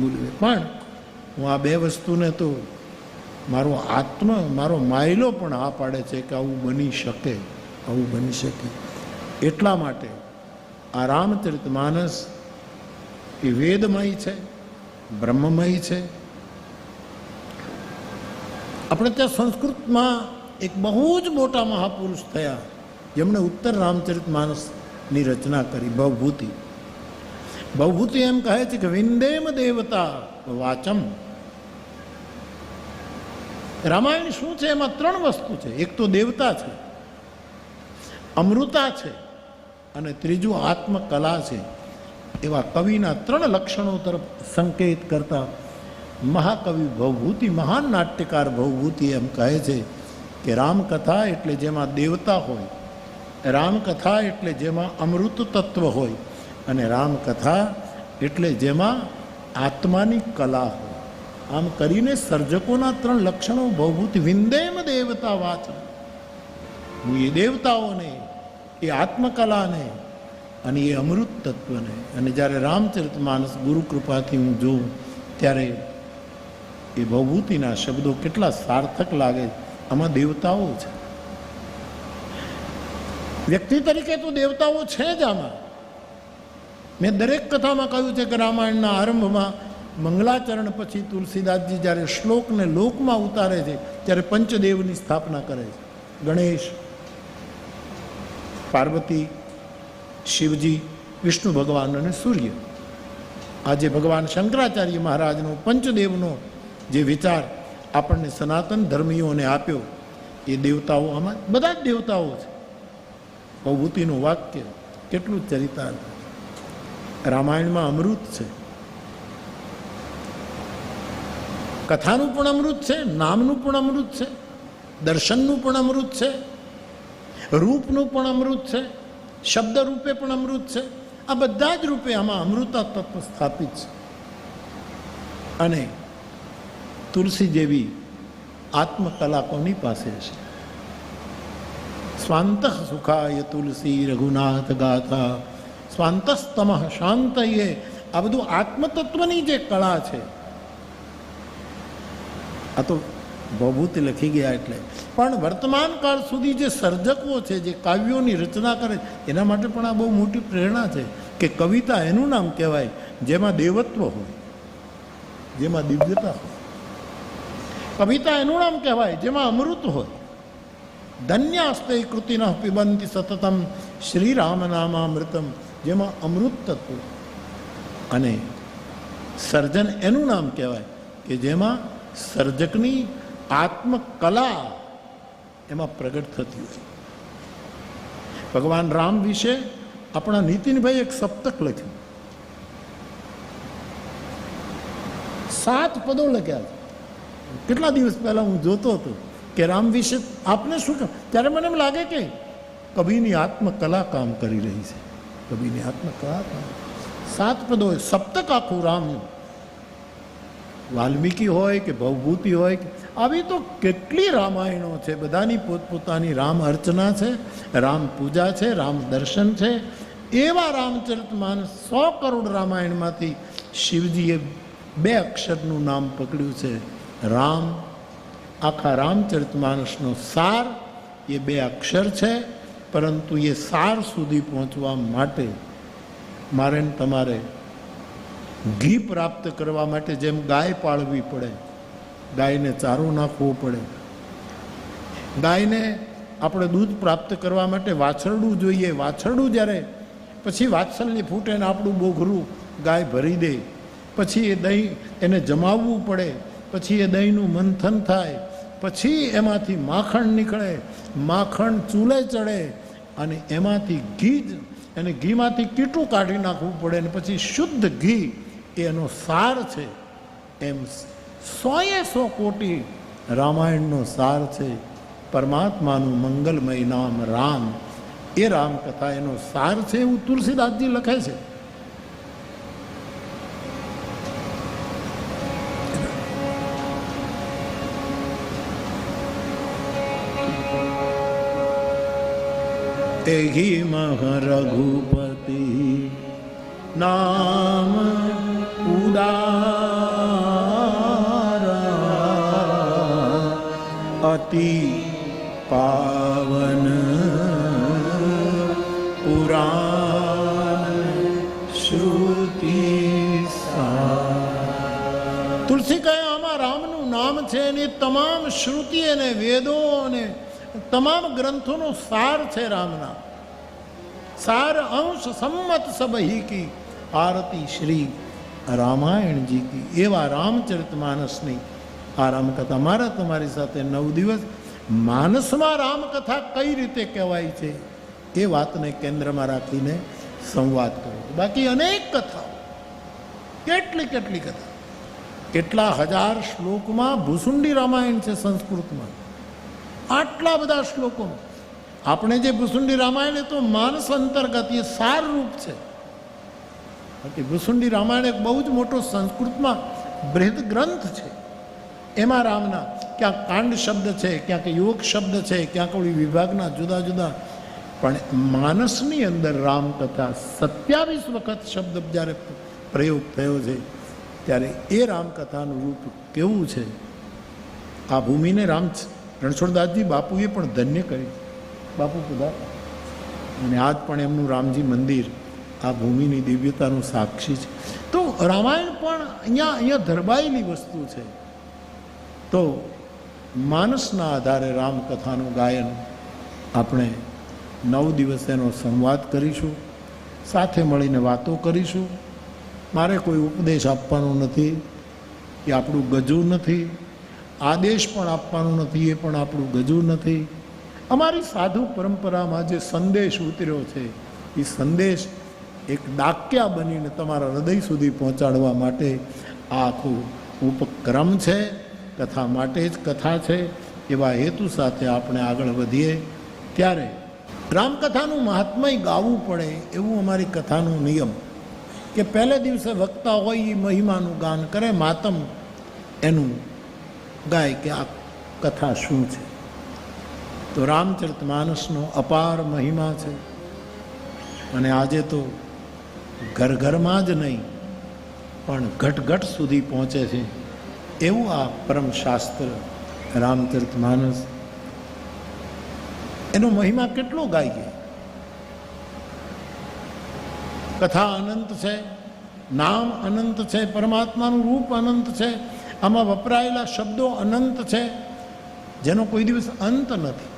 બોલ્યું પણ હું આ બે વસ્તુને તો મારો આત્મા, મારો માયલો પણ આ પાડે છે કે આવું બની શકે, આવું બની શકે. એટલા માટે આ રામચરિત માનસ એ વેદમય છે, બ્રહ્મમય છે. આપણે ત્યાં સંસ્કૃતમાં એક બહુ જ મોટા મહાપુરુષ થયા, જેમણે ઉત્તર રામચરિત માનસની રચના કરી, ભવભૂતિ. ભવભૂતિ એમ કહે છે કે વિંદેમ દેવતા વાચમ. રામાયણ શું છે? એમાં ત્રણ વસ્તુ છે. એક તો દેવતા છે, અમૃતા છે, અને ત્રીજું આત્મકલા છે. એવા કવિના ત્રણ લક્ષણો તરફ સંકેત કરતા મહાકવિ ભવભૂતિ મહાન નાટ્યકાર ભવભૂતિ એમ કહે છે કે રામકથા એટલે જેમાં દેવતા હોય, રામકથા એટલે જેમાં અમૃત તત્વ હોય અને રામકથા એટલે જેમાં આત્માની કલા હોય. આમ કરીને સર્જકોના ત્રણ લક્ષણો ભવભૂતિ વિંદેમ દેવતા વાચ હું એ દેવતાઓને, એ આત્મકલાને અને એ અમૃત તત્વને અને જ્યારે રામચરિત માનસ ગુરુ કૃપાથી હું જોઉં, ત્યારે એ ભવભૂતિના શબ્દો કેટલા સાર્થક લાગે આમાં દેવતાઓ છે. વ્યક્તિ તરીકે તો દેવતાઓ છે જ આમાં. મેં દરેક કથામાં કહ્યું છે કે રામાયણના આરંભમાં મંગલાચરણ પછી તુલસીદાસજી જ્યારે શ્લોકને લોકમાં ઉતારે છે, ત્યારે પંચદેવની સ્થાપના કરે છે. ગણેશ, પાર્વતી, શિવજી, વિષ્ણુ ભગવાન અને સૂર્ય. આજે ભગવાન શંકરાચાર્ય મહારાજનો પંચદેવનો જે વિચાર આપણને સનાતન ધર્મીઓને આપ્યો, એ દેવતાઓ આમાં બધા જ દેવતાઓ છે. ભવભૂતિનું વાક્ય કેટલું ચરિતાર્થ. રામાયણમાં અમૃત છે. કથાનું પણ અમૃત છે, નામનું પણ અમૃત છે, દર્શનનું પણ અમૃત છે, રૂપનું પણ અમૃત છે શબ્દ રૂપે પણ અમૃત છે. આ બધા જ રૂપે આમાં અમૃતા તત્વ સ્થાપિત છે. અને તુલસી જેવી આત્મકલા કોની પાસે છે. સ્વાંત સુખાય તુલસી રઘુનાથ ગાથા સ્વાંતસ્તમ, શાંતયે. આ બધું આત્મતત્વની જે કળા છે. આ તો ભભૂતિ લખી ગયા એટલે. પણ વર્તમાન કાળ સુધી જે સર્જકો છે, જે કાવ્યોની રચના કરે, એના માટે પણ આ બહુ મોટી પ્રેરણા છે કે કવિતા એનું નામ કહેવાય, જેમાં દેવત્વ હોય, જેમાં દિવ્યતા હોય. કવિતા એનું નામ કહેવાય, જેમાં અમૃત હોય. ધન્યાસ્તે કૃતિન પિબંતી સતતમ શ્રી રામ નામામૃતમ જેમાં અમૃત તત્વ અને સર્જન એનું નામ કહેવાય કે જેમાં સર્જકની આત્મકલા એમાં પ્રગટ થતી હોય. ભગવાન રામ વિશે આપણા નીતિનભાઈ એક સપ્તક લખ્યું. સાત પદો લખ્યા છે. કેટલા દિવસ પહેલા હું જોતો હતો કે રામ વિશે આપને શું ત્યારે મને એમ લાગે કે કવિની આત્મકલા કામ કરી રહી છે. કવિની આત્મકલા કામ સાત પદો હોય, સપ્તક આખું રામ વાલ્મીકી હોય કે ભવભૂતિ હોય આવી તો કેટલી રામાયણો છે. બધાની પોતપોતાની રામ અર્ચના છે, રામ પૂજા છે, રામ દર્શન છે. એવા રામચરિત માનસ સો કરોડ રામાયણમાંથી શિવજીએ બે અક્ષરનું નામ પકડ્યું છે. રામ. આખા રામચરિત માનસનો સાર. એ બે અક્ષર છે. પરંતુ એ સાર સુધી પહોંચવા માટે મારે તમારે ઘી પ્રાપ્ત કરવા માટે જેમ ગાય પાળવી પડે, ગાયને ચારો નાખવો પડે. ગાયને આપણે દૂધ પ્રાપ્ત કરવા માટે વાછરડું જોઈએ. વાછરડું જ્યારે પછી વાત્સલ્ય ફૂટે ને આપણું બોઘરું ગાય ભરી દે. પછી એ દહીં એને જમાવવું પડે. પછી એ દહીંનું મંથન થાય. પછી એમાંથી માખણ નીકળે. માખણ ચૂલે ચડે. અને એમાંથી ઘી જ એને ઘીમાંથી કીટું કાઢી નાખવું પડે અને પછી શુદ્ધ ઘી એનો સાર છે. એમ સોએ સો કોટી રામાયણનો સાર છે. પરમાત્માનું મંગલમય નામ રામ. એ રામકથા એનો સાર છે એવું તુલસીદાસજી લખે છે. ते हि महरघुपति। नाम उदारा, अति पावन पुराण श्रुति તુલસી કહે આમાં રામનું નામ છે એની તમામ શ્રુતિ અને વેદો અને તમામ ગ્રંથોનો સાર છે રામના. સાર અંશ સંમત સબહી કી, આરતી શ્રી રામાયણજી કી. એવા રામચરિત માનસની આ રામકથા મારા તમારી સાથે નવ દિવસ માનસમાં રામકથા કઈ રીતે કહેવાય છે એ વાતને કેન્દ્રમાં રાખીને સંવાદ કર્યો બાકી અનેક કથાઓ, કેટલી કેટલી કથા કેટલા હજાર શ્લોકમાં ભૂસુંડી રામાયણ છે સંસ્કૃતમાં. આટલા બધા શ્લોકો આપણે જે ભૂસુંડી રામાયણ એ તો માનસ અંતર્ગત એ સાર રૂપ છે. બાકી ભૂસુંડી રામાયણ એક બહુ જ મોટો સંસ્કૃતમાં બૃહદ ગ્રંથ છે. એમાં રામના ક્યાંક કાંડ શબ્દ છે, ક્યાંક યુવક શબ્દ છે, ક્યાંક ઓળી વિભાગના જુદા જુદા. પણ માનસની અંદર રામકથા સત્યાવીસ વખત શબ્દ જ્યારે પ્રયોગ થયો છે, ત્યારે એ રામકથાનું રૂપ કેવું છે? આ ભૂમિને રામ રણછોડદાસજી બાપુએ પણ ધન્ય કરી. બાપુ પધાર અને આજ પણ એમનું રામજી મંદિર આ ભૂમિની દિવ્યતાનું સાક્ષી છે. તો રામાયણ પણ અહીંયા અહીંયા ધરબાયેલી વસ્તુ છે. તો માનસના આધારે રામકથાનું ગાયન આપણે નવ દિવસ એનો સંવાદ કરીશું. સાથે મળીને વાતો કરીશું. મારે કોઈ ઉપદેશ આપવાનો નથી. એ આપણું ગજું નથી. આદેશ પણ આપવાનો નથી, એ પણ આપણું ગજું નથી. અમારી સાધુ પરંપરામાં જે સંદેશ ઉતર્યો છે, એ સંદેશ એક ડાક્યા બનીને તમારા હૃદય સુધી પહોંચાડવા માટે આ આખું ઉપક્રમ છે, કથા માટે જ કથા છે, એવા હેતુ સાથે આપણે આગળ વધીએ. ત્યારે રામકથાનું મહાત્મય ગાવું પડે એવું અમારી કથાનો નિયમ કે પહેલે દિવસે વક્તા હોય એ મહિમાનું ગાન કરે, માતમ એનું ગાય કે આ કથા શું છે? તો રામચરિત માનસનો અપાર મહિમા છે. અને આજે તો ઘર ઘરમાં જ નહીં, પણ ઘટ ઘટ સુધી પહોંચે છે. એવું આ પરમ શાસ્ત્ર રામચરિત માનસ. એનો મહિમા કેટલો ગાઈએ કથા અનંત છે, નામ અનંત છે, પરમાત્માનું રૂપ અનંત છે. આમાં વપરાયેલા શબ્દો અનંત છે, જેનો કોઈ દિવસ અંત નથી.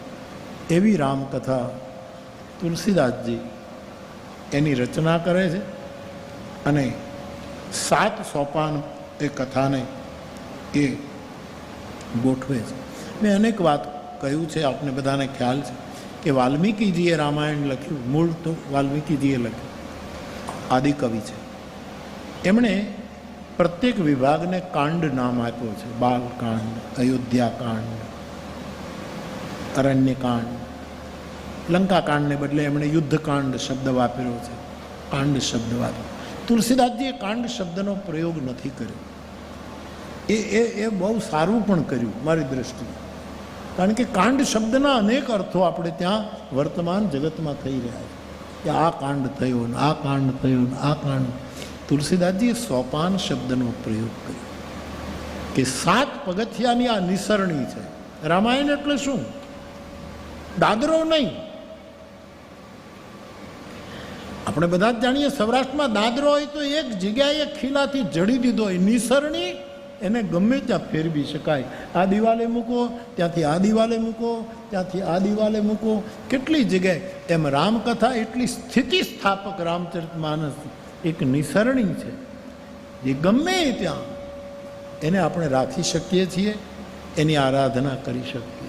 એવી રામકથા તુલસીદાસજી એની રચના કરે છે અને સાત સોપાન એ કથાને એ ગોઠવે છે. મેં અનેક વાત કહ્યું છે, આપને બધાને ખ્યાલ છે કે વાલ્મીકીજીએ રામાયણ લખ્યું, મૂળ તો વાલ્મીકીજીએ લખ્યું, આદિકવિ છે. એમણે પ્રત્યેક વિભાગને કાંડ નામ આપ્યો છે. બાલકાંડ, અયોધ્યાકાંડ, અરણ્યકાંડ. લંકાકાંડને બદલે એમણે યુદ્ધકાંડ શબ્દ વાપર્યો છે. કાંડ શબ્દ વાપર્યો. તુલસીદાસજીએ કાંડ શબ્દનો પ્રયોગ નથી કર્યો. એ એ એ બહુ સારું પણ કર્યું મારી દ્રષ્ટિએ. કારણ કે કાંડ શબ્દના અનેક અર્થો આપણે ત્યાં વર્તમાન જગતમાં થઈ રહ્યા છે. કે આ કાંડ થયો ને આ કાંડ થયો ને આ કાંડ તુલસીદાસજીએ સોપાન શબ્દનો પ્રયોગ કર્યો કે સાત પગથિયાની આ નિસરણી છે. રામાયણ એટલે શું? દાદરો નહીં. આપણે બધા જ જાણીએ સૌરાષ્ટ્રમાં દાદરો હોય તો એક જગ્યાએ ખીલાથી જડી દીધો હોય. નિસરણી એને ગમે ત્યાં ફેરવી શકાય. આ દિવાલે મૂકો, ત્યાંથી આ દિવાલે મૂકો, ત્યાંથી આ દિવાલે મૂકો. કેટલી જગ્યાએ? એમ રામકથા એટલી સ્થિતિ સ્થાપક રામચરિત માનસ એક નિસરણી છે. જે ગમે ત્યાં એને આપણે રાખી શકીએ છીએ, એની આરાધના કરી શકીએ.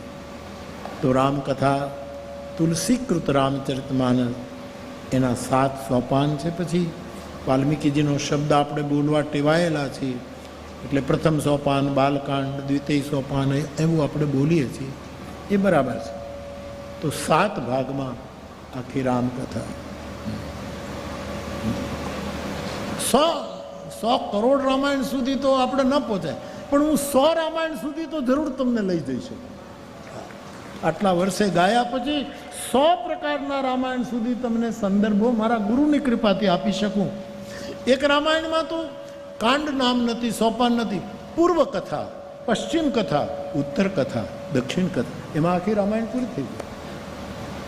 તો રામકથા તુલસીકૃત રામચરિત માનસ એના સાત સોપાન છે પછી વાલ્મીકીજીનો શબ્દ આપણે બોલવા ટેવાયેલા છીએ. એટલે પ્રથમ સોપાન, બાલકાંડ, દ્વિતીય સોપાન એવું આપણે બોલીએ છીએ. એ બરાબર છે. તો સાત ભાગમાં આખી રામકથા. સો સો કરોડ રામાયણ સુધી તો આપણે ન પહોંચાય પણ હું સો રામાયણ સુધી તો જરૂર તમને લઈ જઈ શકું આટલા વર્ષે ગાયા પછી સો પ્રકારના રામાયણ સુધી તમને સંદર્ભો મારા ગુરુની કૃપાથી આપી શકું. એક રામાયણમાં તો કાંડ નામ નથી, સોપાન નથી, પૂર્વ કથા, પશ્ચિમ કથા, ઉત્તર કથા, દક્ષિણ કથા, એમાં આખી રામાયણ પૂરી થઈ ગઈ.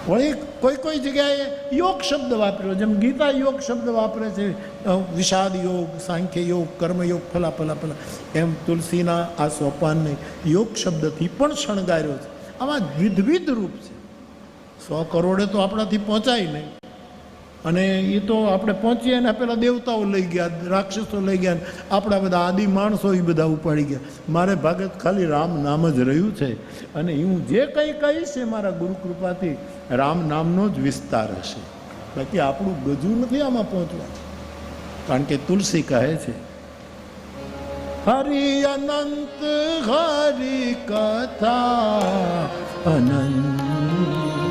વળી કોઈ કોઈ જગ્યાએ યોગ શબ્દ વાપર્યો, જેમ ગીતા યોગ શબ્દ વાપરે છે વિષાદ યોગ, સાંખ્ય યોગ કર્મયોગ ફલા ફલા ફલા, એમ તુલસીના આ સોપાનને યોગ શબ્દથી પણ શણગાર્યો છે. આમાં વિધવિધ રૂપ છે. સો કરોડે તો આપણાથી પહોંચાય નહીં. અને એ તો આપણે પહોંચીએ ને પેલા દેવતાઓ લઈ ગયા, રાક્ષસો લઈ ગયા આપણા બધા આદિ માણસો એ બધા ઉપાડી ગયા. મારે ભાગત ખાલી રામ નામ જ રહ્યું છે. અને હું જે કંઈ કહીશ એ મારા ગુરુ કૃપાથી રામ નામનો જ વિસ્તાર હશે. બાકી આપણું ગજું નથી આમાં પહોંચવા. કારણ કે તુલસી કહે છે, હરિ અનંત, હરિ કથા અનંત.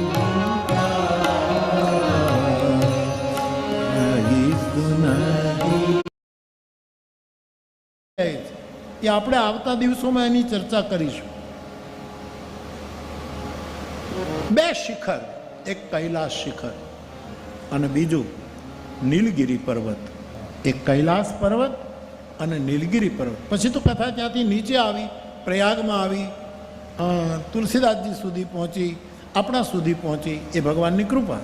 એ આપણે આવતા દિવસોમાં એની ચર્ચા કરીશું. બે શિખર, એક કૈલાસ શિખર અને બીજું નીલગિરી પર્વત. એક કૈલાસ પર્વત અને નીલગિરી પર્વત. પછી તો કથા ત્યાંથી નીચે આવી, પ્રયાગમાં આવી તુલસીદાસજી સુધી પહોંચી, આપણા સુધી પહોંચી, એ ભગવાનની કૃપા.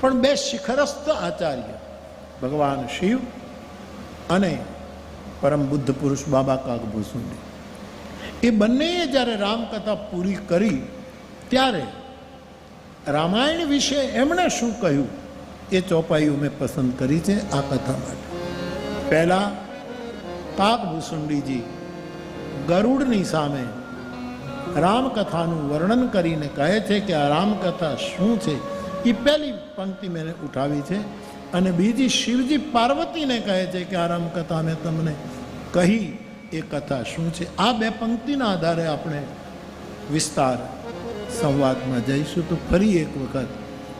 પણ બે શિખરસ્થ આચાર્ય, ભગવાન શિવ અને પરમ બુદ્ધ પુરુષ બાબા કાગભૂસુંડી એ બંનેએ જ્યારે રામકથા પૂરી કરી, ત્યારે રામાયણ વિશે એમણે શું કહ્યું એ ચોપાઈઓ મેં પસંદ કરી છે આ કથા માટે. પહેલાં કાગભૂસુંડીજી ગરુડની સામે રામકથાનું વર્ણન કરીને કહે છે કે આ રામકથા શું છે એ પહેલી પંક્તિ મેં ઉઠાવી છે. અને બીજી શિવજી પાર્વતીને કહે છે કે આ રામકથા મેં તમને કહી, એ કથા શું છે? આ બે પંક્તિના આધારે આપણે વિસ્તાર સંવાદમાં જઈશું. તો ફરી એક વખત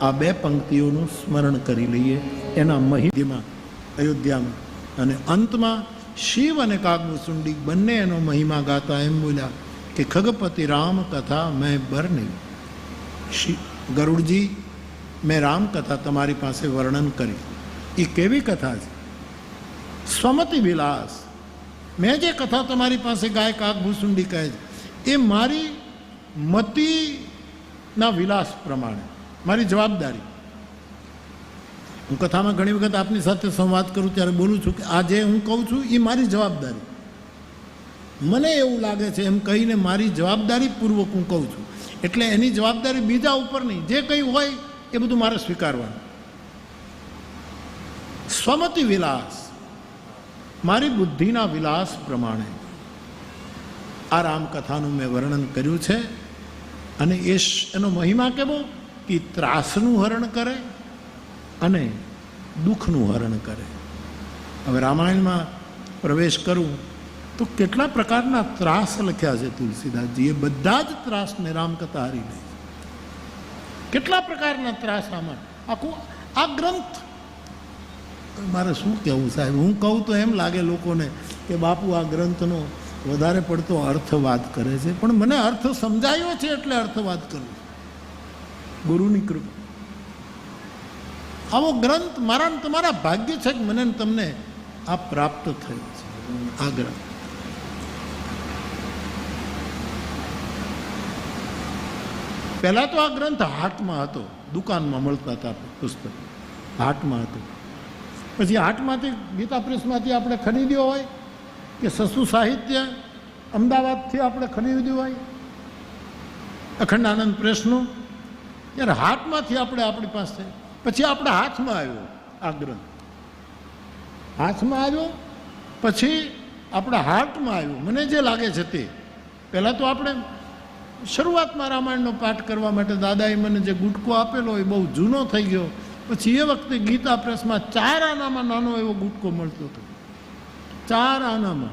આ બે પંક્તિઓનું સ્મરણ કરી લઈએ. એના મહિમા અયોધ્યામાં અને અંતમાં શિવ અને કાગમુસુંડી બંને એનો મહિમા ગાતા એમ બોલ્યા કે, ખગપતિ રામ કથા મેં બરની ગરુડજી મેં રામકથા તમારી પાસે વર્ણન કરી. એ કેવી કથા છે? સ્વમતિ વિલાસ. મેં જે કથા તમારી પાસે ગાય કાગભૂસુંડી કહે છે, એ મારી મતિના વિલાસ પ્રમાણે, મારી જવાબદારી. હું કથામાં ઘણી વખત આપની સાથે સંવાદ કરું ત્યારે બોલું છું કે આ જે હું કહું છું એ મારી જવાબદારી. મને એવું લાગે છે એમ કહીને મારી જવાબદારી પૂર્વક હું કહું છું. એટલે એની જવાબદારી બીજા ઉપર નહીં. જે કંઈ હોય એ બધું મારે સ્વીકારવાનું. સ્વમતિ વિલાસ. મારી બુદ્ધિના વિલાસ પ્રમાણે. આ રામકથાનું મેં વર્ણન કર્યું છે અને એ એનો મહિમા કેવો? કે ત્રાસનું હરણ કરે અને દુઃખનું હરણ કરે. હવે રામાયણમાં પ્રવેશ કરું તો કેટલા પ્રકારના ત્રાસ લખ્યા છે તુલસીદાસજી. એ બધા જ ત્રાસને રામકથા હારી છે. કેટલા પ્રકારના ત્રાસ આમાં? આખું આ ગ્રંથ. મારે શું કહેવું સાહેબ? હું કહું તો એમ લાગે લોકોને કે બાપુ આ ગ્રંથનો વધારે પડતો અર્થવાદ કરે છે. પણ મને અર્થ સમજાયો છે એટલે અર્થવાદ કરું ગુરુની કૃપા. આવો ગ્રંથ મારા ને તમારા ભાગ્ય છે કે મને તમને આ પ્રાપ્ત થયો છે. આ ગ્રંથ. પહેલાં તો આ ગ્રંથ હાટમાં હતો. દુકાનમાં મળતા હતા પુસ્તક. હાટમાં હતું. પછી હાટમાંથી ગીતા પ્રેસમાંથી આપણે ખરીદ્યો હોય કે સસુ સાહિત્ય અમદાવાદથી આપણે ખરીદ્યું હોય અખંડ આનંદ પ્રેસનું, ત્યારે હાથમાંથી આપણે આપણી પાસે, પછી આપણા હાથમાં આવ્યો આ ગ્રંથ. હાથમાં આવ્યો, પછી આપણા હાર્ટમાં આવ્યો. મને જે લાગે છે તે. પહેલાં તો આપણે શરૂઆતમાં રામાયણનો પાઠ કરવા માટે દાદાએ મને જે ગુટકો આપેલો એ બહુ જૂનો થઈ ગયો. પછી એ વખતે ગીતા પ્રેસમાં ચાર આનામાં નાનો એવો ગુટકો મળતો હતો. ચાર આનામાં.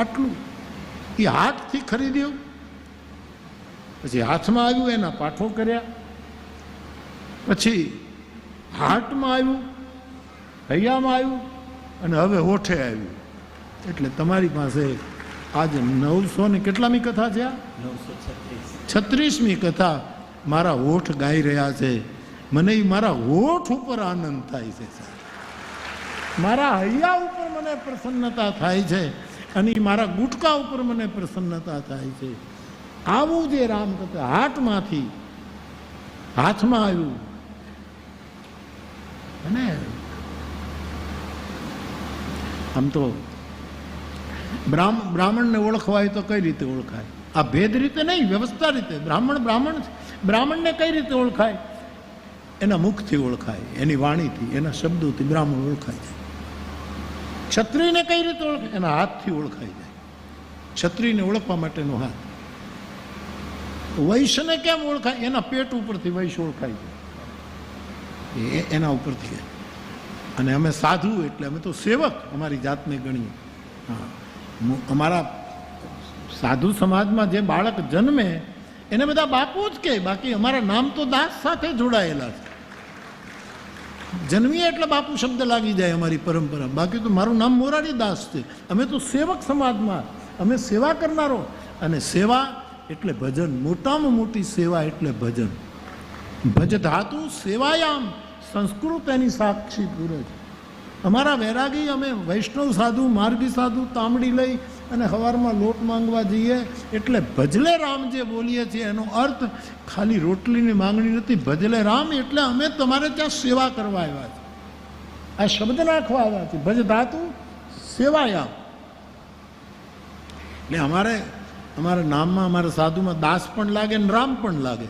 આટલું. એ હાથથી ખરીદ્યું. પછી હાથમાં આવ્યું, એના પાઠો કર્યા. પછી હાર્ટમાં આવ્યું, હૈયામાં આવ્યું, અને હવે હોઠે આવ્યું. એટલે તમારી પાસે આજે નવસો ને કેટલામી કથા છે આ? છત્રીસમી કથા મારા હોઠ ગાઈ રહ્યા છે. મને એ મારા હોઠ ઉપર આનંદ થાય છે મારા હૈયા ઉપર મને પ્રસન્નતા થાય છે અને એ મારા ગુટકા ઉપર મને પ્રસન્નતા થાય છે. આવું જે રામ કથા હાથમાંથી હાથમાં આવ્યું. અને આમ તો બ્રાહ્મ, બ્રાહ્મણને ઓળખવાય તો કઈ રીતે ઓળખાય? આ ભેદ રીતે નહીં, વ્યવસ્થા રીતે. બ્રાહ્મણ બ્રાહ્મણ બ્રાહ્મણને કઈ રીતે ઓળખાય? એના મુખથી ઓળખાય, એની વાણીથી, એના શબ્દોથી બ્રાહ્મણ ઓળખાય જાય. ક્ષત્રિયને કઈ રીતે ઓળખાય? એના હાથથી ઓળખાય જાય. ક્ષત્રિયને ઓળખવા માટેનો હાથ. વૈશ્યને કેમ ઓળખાય? એના પેટ ઉપરથી વૈશ્ય ઓળખાય જાય એના ઉપરથી. અને અમે સાધુ એટલે અમે તો સેવક અમારી જાતને ગણીએ. હા. અમારા સાધુ સમાજમાં જે બાળક જન્મે, એને બધા બાપુ જ કહે, બાકી અમારા નામ તો દાસ સાથે જોડાયેલા છે. જન્મીએ એટલે બાપુ શબ્દ લાગી જાય અમારી પરંપરા. બાકી તો મારું નામ મોરારી દાસ છે. અમે તો સેવક સમાજમાં. અમે સેવા કરનારો. અને સેવા એટલે ભજન. મોટામાં મોટી સેવા એટલે ભજન. ભજ ધાતુ સેવાયામ. સંસ્કૃત એની સાક્ષી પૂરે છે. અમારા વૈરાગી અમે વૈષ્ણવ સાધુ, માર્ગી સાધુ તાંબડી લઈ અને સવારમાં લોટ માંગવા જઈએ. એટલે ભજલે રામ જે બોલીએ છીએ, એનો અર્થ ખાલી રોટલીની માંગણી નથી, ભજલે રામ એટલે અમે તમારે ત્યાં સેવા કરવા આવ્યા છે આ શબ્દ નાખવા આવ્યા છે ભજ ધાતુ સેવાયામ. એટલે અમારે, અમારા નામમાં, અમારા સાધુમાં દાસ પણ લાગે ને રામ પણ લાગે.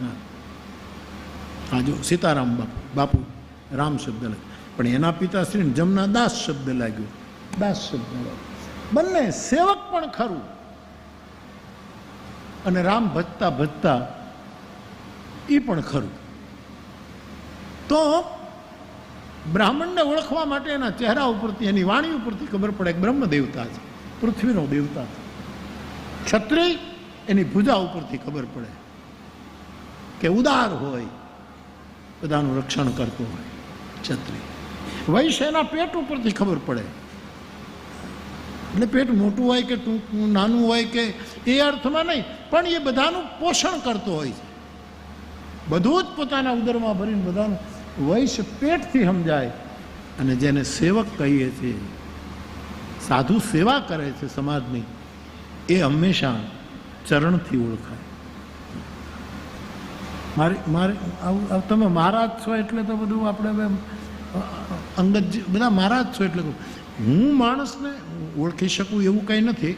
હા. જો સીતારામ બાપુ બાપુ રામ શબ્દ લાગે પણ એના પિતાશ્રીને જમના દાસ શબ્દ લાગ્યો. દાસ શબ્દ લાગ્યો. બંને સેવક પણ ખરું. અને રામ ભજતા ભજતા એ પણ ખરું. તો બ્રાહ્મણને ઓળખવા માટે એના ચહેરા ઉપરથી, એની વાણી ઉપરથી ખબર પડે કે બ્રહ્મ દેવતા છે, પૃથ્વીનો દેવતા છે. ક્ષત્રિય એની ભૂજા ઉપરથી ખબર પડે કે ઉદાર હોય, બધાનું રક્ષણ કરતો હોય ક્ષત્રિય વૈશ્ય એના પેટ ઉપરથી ખબર પડે? એટલે પેટ મોટું હોય કે ટૂંકું, નાનું હોય કે એ અર્થમાં નહીં, પણ એ બધાનું પોષણ કરતો હોય છે. બધું જ પોતાના ઉદરમાં ભરીને બધાનું વૈશ પેટથી સમજાય. અને જેને સેવક કહીએ છીએ, સાધુ સેવા કરે છે સમાજની, એ હંમેશા ચરણથી ઓળખાય. મારે મારી તમે મહારાજ છો એટલે તો બધું આપણે અંગત બધા જ છો એટલે હું માણસને ઓળખી શકું એવું કંઈ નથી.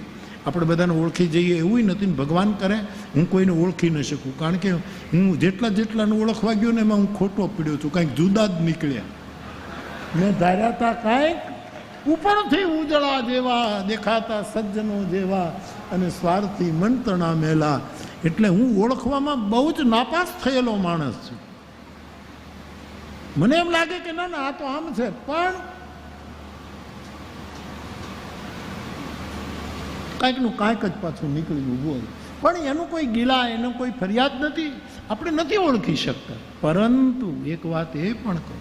આપણે બધાને ઓળખી જઈએ એવું નથી ભગવાન કરે, હું કોઈને ઓળખી ન શકું. કારણ કે હું જેટલા જેટલાને ઓળખવા ગયો ને એમાં હું ખોટો પીડ્યો છું. કાંઈક જુદા જ નીકળ્યા. મેં ધાર્યા હતા કાંઈક ઉપરથી ઉજળા જેવા, દેખાતા સજ્જનો જેવા અને સ્વાર્થી મંત્રણા મેલા. એટલે હું ઓળખવામાં બહુ જ નાપાસ થયેલો માણસ છું. મને એમ લાગે કે ના ના, આ તો આમ છે. પણ કાંઈકનું કાંઈક જ પાછું નીકળી ઊભું હોય. પણ એનું કોઈ ગિલા, એનો કોઈ ફરિયાદ નથી. આપણે નથી ઓળખી શકતા. પરંતુ એક વાત એ પણ કહું.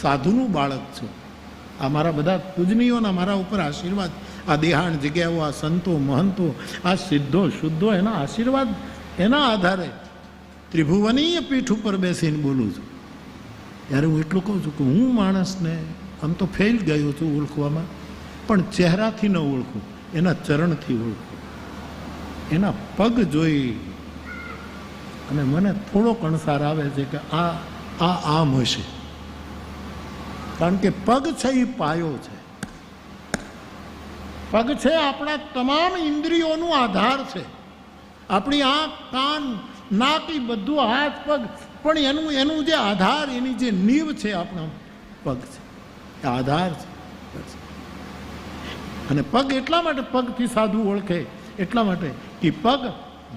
સાધુનું બાળક છું. આ મારા બધા પૂજનીઓના મારા ઉપર આશીર્વાદ. આ દેહાણ જગ્યાઓ, આ સંતો, મહંતો, આ સિદ્ધો, શુદ્ધો, એના આશીર્વાદ, એના આધારે ત્રિભુવનીય પીઠ ઉપર બેસીને બોલું છું. ત્યારે હું એટલું કહું છું કે હું માણસને આમ તો ફેલ ગયો છું ઓળખવામાં, પણ ચહેરાથી ન ઓળખું, એના ચરણથી ઓળખું. એના પગ જોઈ અને મને થોડો કણસાર આવે છે કે આ આ આમ હશે. કારણ કે પગ છે એ પાયો છે. પગ છે આપણા તમામ ઇન્દ્રિયોનું આધાર છે. આપણી આંખ, કાન, નાક, એ બધું હાથ, પગ પણ એનું એનું જે આધાર, એની જે નીવ છે આપણા પગ છે. આધાર છે. અને પગ એટલા માટે પગથી સાધુ ઓળખે, એટલા માટે કે પગ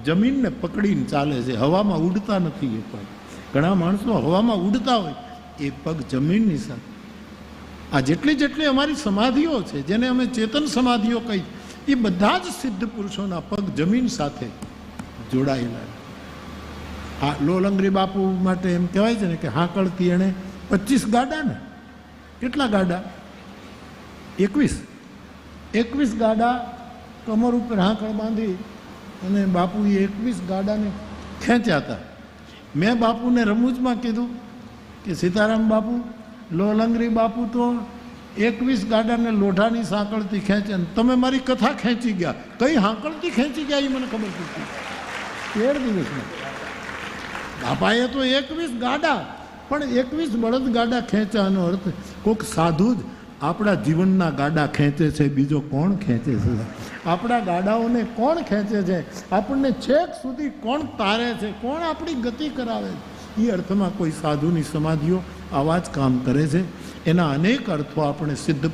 જમીનને પકડીને ચાલે છે. હવામાં ઉડતા નથી એ પગ. ઘણા માણસો હવામાં ઉડતા હોય, એ પગ જમીનની સાથે. આ જેટલી જેટલી અમારી સમાધિઓ છે, જેને અમે ચેતન સમાધિઓ કહી એ બધા જ સિદ્ધ પુરુષોના પગ જમીન સાથે જોડાયેલા. આ લોલંગરી બાપુ માટે એમ કહેવાય છે ને કે હાંકળતી એણે પચીસ ગાડા ને. કેટલા ગાડા? એકવીસ. એકવીસ ગાડા કમર ઉપર હાંકળ બાંધી અને બાપુએ એકવીસ ગાડાને ખેંચ્યા હતા. મેં બાપુને રમૂજમાં કીધું કે, સીતારામ બાપુ લોલંગરી બાપુ તો એકવીસ ગાડાને લોઢાની સાંકળથી ખેંચે અને તમે મારી કથા ખેંચી ગયા. કઈ હાંકળથી ખેંચી ગયા એ મને ખબર પડતી તેર દિવસમાં. બાપાએ તો એકવીસ ગાડા, પણ એકવીસ બળદ ગાડા ખેંચાનો અર્થ કોઈક સાધુ જ આપણા જીવનના ગાડા ખેંચે છે, બીજો કોણ ખેંચે છે? આપણા ગાડાઓને કોણ ખેંચે છે? આપણને છેક સુધી કોણ તારે છે? કોણ આપણી ગતિ કરાવે છે? એ અર્થમાં કોઈ સાધુની સમાધિઓ આવા જ કામ કરે છે. એના અનેક અર્થો આપણે સિદ્ધ